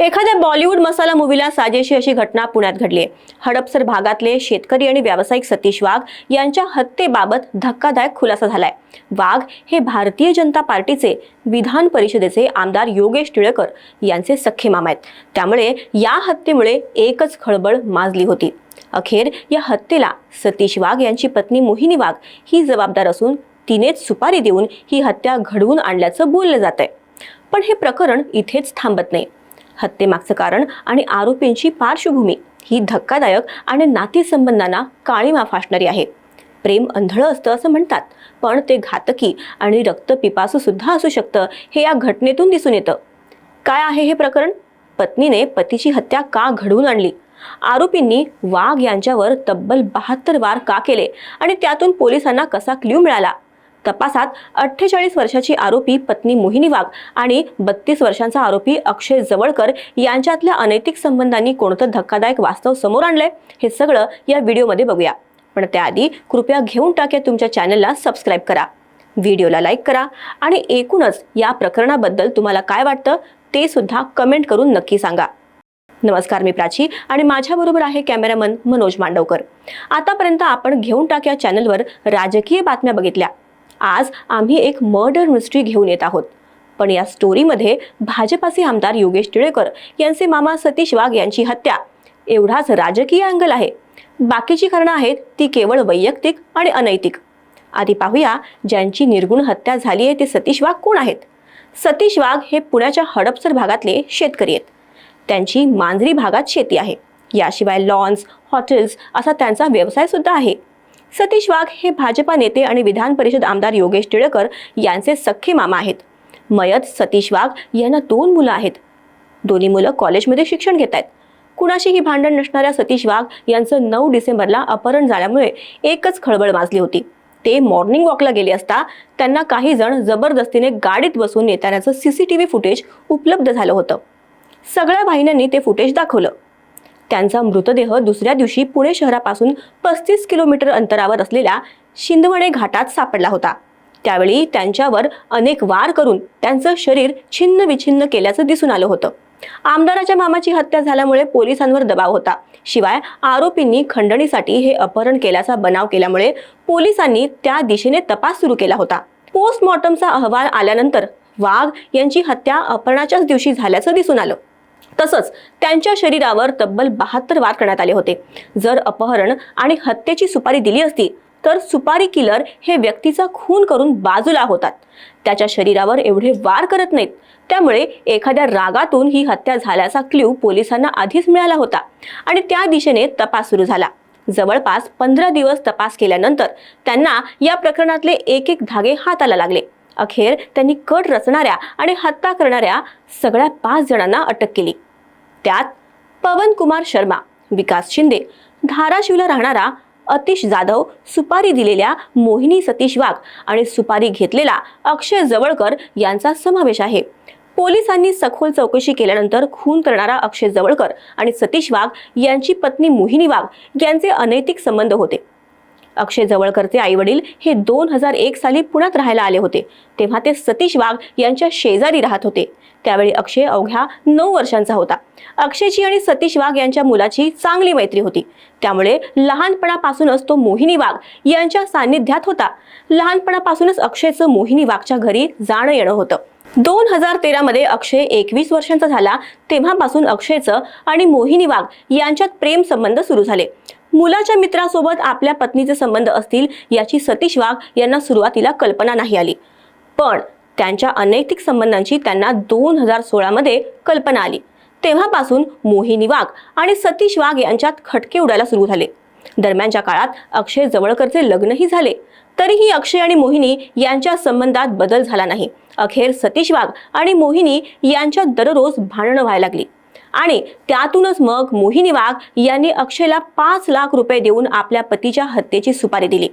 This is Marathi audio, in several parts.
एखाद्या बॉलिवूड मसाला मूवीला साजेशी अशी घटना पुण्यात घडली हडपसर भागातले शेतकरी आणि व्यावसायिक सतीश वाघ यांच्या हत्येबाबत धक्कादायक खुलासा झालाय. वाघ हे भारतीय जनता पार्टीचे विधान परिषदेचे आमदार योगेश टिळकर यांचे सख्खे मामा आहेत. त्यामुळे या हत्येमुळे एकच खळबळ माजली होती. अखेर या हत्येला सतीश वाघ यांची पत्नी मोहिनी वाघ ही जबाबदार असून तिनेच सुपारी देऊन ही हत्या घडवून आणल्याचं बोललं जात आहे पण हे प्रकरण इथेच थांबत नाही. हत्येमागचं कारण आणि आरोपींची पार्श्वभूमी ही धक्कादायक आणि नातेसंबंधांना काळीमा फासणारी आहे. प्रेम अंधळं असतं असं म्हणतात पण ते घातकी आणि रक्तपिपासू सुद्धा असू शकतं हे या घटनेतून दिसून येतं. काय आहे हे प्रकरण? पत्नीने पतीची हत्या का घडवून आणली? आरोपींनी वाघ यांच्यावर तब्बल बहात्तर वार का केले? आणि त्यातून पोलिसांना कसा क्ल्यू मिळाला? तपासात अठ्ठेचाळीस वर्षाची आरोपी पत्नी मोहिनी वाघ आणि बत्तीस वर्षांचा आरोपी अक्षय जवळकर यांच्यातल्या अनैतिक संबंधांनी कोणतं धक्कादायक वास्तव समोर आणलंय हे सगळं या व्हिडिओमध्ये बघूया. पण त्याआधी कृपया घेऊन टाक्या तुमच्या चॅनलला सबस्क्राईब करा. व्हिडिओला लाईक करा आणि एकूणच या प्रकरणाबद्दल तुम्हाला काय वाटतं ते सुद्धा कमेंट करून नक्की सांगा. नमस्कार मी प्राची आणि माझ्याबरोबर आहे कॅमेरामन मनोज मांडवकर. आतापर्यंत आपण घेऊन टाक्या चॅनलवर राजकीय बातम्या बघितल्या. आज आम्ही एक मर्डर मिस्ट्री घेऊन येत आहोत. पण या स्टोरीमध्ये भाजपाचे आमदार योगेश टिळेकर यांचे मामा सतीश वाघ यांची हत्या. एवढाच राजकीय अँगल आहे. बाकीची कारणं आहेत ती केवळ वैयक्तिक आणि अनैतिक. आधी पाहूया ज्यांची निर्गुण हत्या झाली आहे ते सतीश वाघ कोण आहेत? सतीश वाघ हे पुण्याच्या हडपसर भागातले शेतकरी आहेत. त्यांची मांजरी भागात शेती आहे. याशिवाय लॉन्स हॉटेल्स असा त्यांचा व्यवसाय सुद्धा आहे. सतीश वाघ हे भाजपा नेते आणि विधान परिषद आमदार योगेश टिळकर यांचे सख्खे मामा आहेत. मयत सतीश वाघ यांना दोन मुलं आहेत. दोन्ही मुलं कॉलेजमध्ये शिक्षण घेत आहेत. कुणाशीही भांडण नसणाऱ्या सतीश वाघ यांचं नऊ डिसेंबरला अपहरण झाल्यामुळे एकच खळबळ माजली होती. ते मॉर्निंग वॉकला गेले असता त्यांना काही जण जबरदस्तीने गाडीत बसून नेताण्याचं सीसीटीव्ही फुटेज उपलब्ध झालं होतं. सगळ्या वाहिन्यांनी ते फुटेज दाखवलं. त्यांचा मृतदेह दुसऱ्या दिवशी पुणे शहरापासून पस्तीस किलोमीटर अंतरावर असलेल्या शिंदवणे घाटात सापडला होता. त्यावेळी त्यांच्यावर अनेक वार करून त्यांचं शरीर छिन्न विछिन्न केल्याचं दिसून आलं होतं. आमदाराच्या मामाची हत्या झाल्यामुळे पोलिसांवर दबाव होता. शिवाय आरोपींनी खंडणीसाठी हे अपहरण केल्याचा बनाव केल्यामुळे पोलिसांनी त्या दिशेने तपास सुरू केला होता. पोस्टमॉर्टमचा अहवाल आल्यानंतर वाघ यांची हत्या अपहरणाच्याच दिवशी झाल्याचं दिसून आलं. तसंच त्यांच्या शरीरावर तब्बल बहात्तर वार करण्यात आले होते. जर अपहरण आणि हत्येची सुपारी दिली असती तर सुपारी किलर हे व्यक्तीचा खून करून बाजूला होतात. त्याच्या शरीरावर एवढे वार करत नाहीत. त्यामुळे एखाद्या रागातून ही हत्या झाल्याचा क्ल्यू पोलिसांना आधीच मिळाला होता आणि त्या दिशेने तपास सुरू झाला. जवळपास पंधरा दिवस तपास केल्यानंतर त्यांना या प्रकरणातले एक एक धागे हाताला लागले. अखेर त्यांनी कट रचणाऱ्या आणि हत्या करणाऱ्या सगळ्या पाच जणांना अटक केली. त्यात पवन कुमार शर्मा विकास शिंदे धाराशिवला राहणारा अतिश जाधव सुपारी दिलेल्या मोहिनी सतीश वाघ आणि सुपारी घेतलेला अक्षय जवळकर यांचा समावेश आहे. पोलिसांनी सखोल चौकशी केल्यानंतर खून करणारा अक्षय जवळकर आणि सतीश वाघ यांची पत्नी मोहिनी वाघ यांचे अनैतिक संबंध होते. अक्षय जवळकरचे आई वडील हे दोन हजार एक साली पुण्यात राहायला आले होते. तेव्हा ते सतीश वाघ यांच्या शेजारी राहत होते. त्यावेळी अक्षय अवघ्या नऊ वर्षांचा होता. अक्षयची आणि सतीश वाघ यांच्या मुलाची चांगली मैत्री होती. त्यामुळे लहानपणापासूनच तो मोहिनी वाघ यांच्या सान्निध्यात होता. लहानपणापासूनच अक्षयचं मोहिनी वाघच्या घरी जाणं येणं होतं. दोन हजार तेरामध्ये अक्षय एकवीस वर्षांचा झाला तेव्हापासून अक्षयचं आणि मोहिनी वाघ यांच्यात प्रेम संबंध सुरू झाले. मुलाच्या मित्रासोबत आपल्या पत्नीचे संबंध असतील याची सतीश वाघ यांना सुरुवातीला कल्पना नाही आली. पण त्यांच्या अनैतिक संबंधांची त्यांना दोन हजार सोळामध्ये कल्पना आली. तेव्हापासून मोहिनी वाघ आणि सतीश वाघ यांच्यात खटके उडायला सुरू झाले. दरम्यानच्या काळात अक्षय जवळकरचे लग्नही झाले. तरीही अक्षय आणि मोहिनी यांच्या संबंधात बदल झाला नाही. अखेर सतीश वाघ आणि मोहिनी यांच्यात दररोज भांडणं व्हायला लागली. आणि त्यातूनच मग मोहिनी वाघ यांनी अक्षयला पाच लाख रुपये देऊन आपल्या पतीच्या हत्येची सुपारी दिली.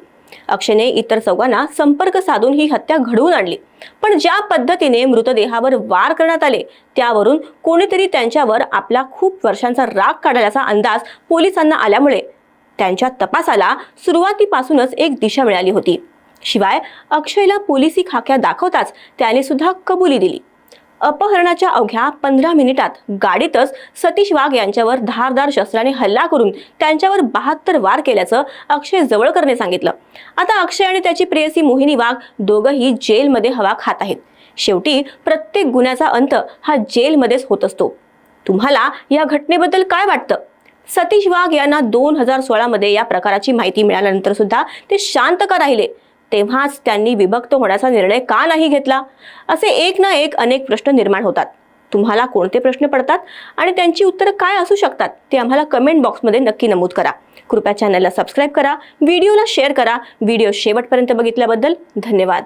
अक्षयने इतर चौघांना संपर्क साधून ही हत्या घडवून आणली. पण ज्या पद्धतीने मृतदेहावर वार करण्यात आले त्यावरून कोणीतरी त्यांच्यावर आपला खूप वर्षांचा राग काढल्याचा अंदाज पोलिसांना आल्यामुळे त्यांच्या तपासाला सुरुवातीपासूनच एक दिशा मिळाली होती. शिवाय अक्षयला पोलिसी खाक्या दाखवताच त्याने सुद्धा कबुली दिली. अपहरणाच्या अवघ्या पंधरा मिनिटात गाडीतच सतीश वाघ यांच्यावर धारदार शस्त्राने हल्ला करून त्यांच्यावर बहात्तर वार केल्याचं अक्षय जवळकरने सांगितलं. आता अक्षय आणि त्याची प्रेयसी मोहिनी वाघ दोघंही जेलमध्ये हवा खात आहेत. शेवटी प्रत्येक गुन्ह्याचा अंत हा जेलमध्येच होत असतो. तुम्हाला या घटनेबद्दल काय वाटतं? सतीश वाघ यांना दोन हजार सोळामध्ये या प्रकाराची माहिती मिळाल्यानंतर सुद्धा ते शांत का राहिले? तेव्हाच त्यांनी विभक्त होण्याचा निर्णय का नाही घेतला? असे एक ना एक अनेक प्रश्न निर्माण होतात. तुम्हाला कोणते प्रश्न पडतात? आणि त्यांची उत्तरं काय असू शकतात? ते आम्हाला कमेंट बॉक्समध्ये नक्की नमूद करा. कृपया चॅनलला सबस्क्राईब करा. व्हिडिओला शेअर करा. व्हिडिओ शेवटपर्यंत बघितल्याबद्दल धन्यवाद.